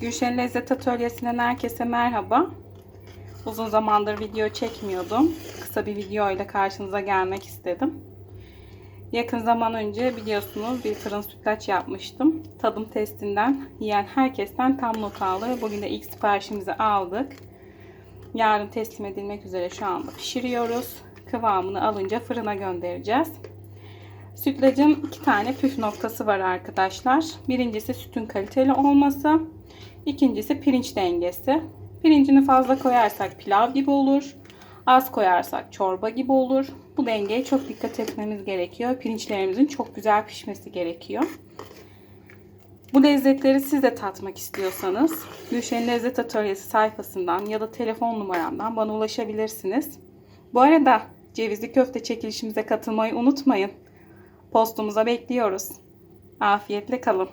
Gülşen Lezzet Atölyesi'nden herkese merhaba. Uzun zamandır video çekmiyordum. Kısa bir video ile karşınıza gelmek istedim. Yakın zaman önce biliyorsunuz bir fırın sütlaç yapmıştım. Tadım testinden yiyen herkesten tam not aldı. Bugün de ilk siparişimizi aldık. Yarın teslim edilmek üzere şu anda pişiriyoruz. Kıvamını alınca fırına göndereceğiz. Sütlacın iki tane püf noktası var arkadaşlar. Birincisi sütün kaliteli olması. İkincisi pirinç dengesi. Pirincini fazla koyarsak pilav gibi olur. Az koyarsak çorba gibi olur. Bu dengeye çok dikkat etmemiz gerekiyor. Pirinçlerimizin çok güzel pişmesi gerekiyor. Bu lezzetleri siz de tatmak istiyorsanız Gülşen Lezzet Atölyesi sayfasından ya da telefon numaramdan bana ulaşabilirsiniz. Bu arada cevizli köfte çekilişimize katılmayı unutmayın. Postumuza bekliyoruz. Afiyetle kalın.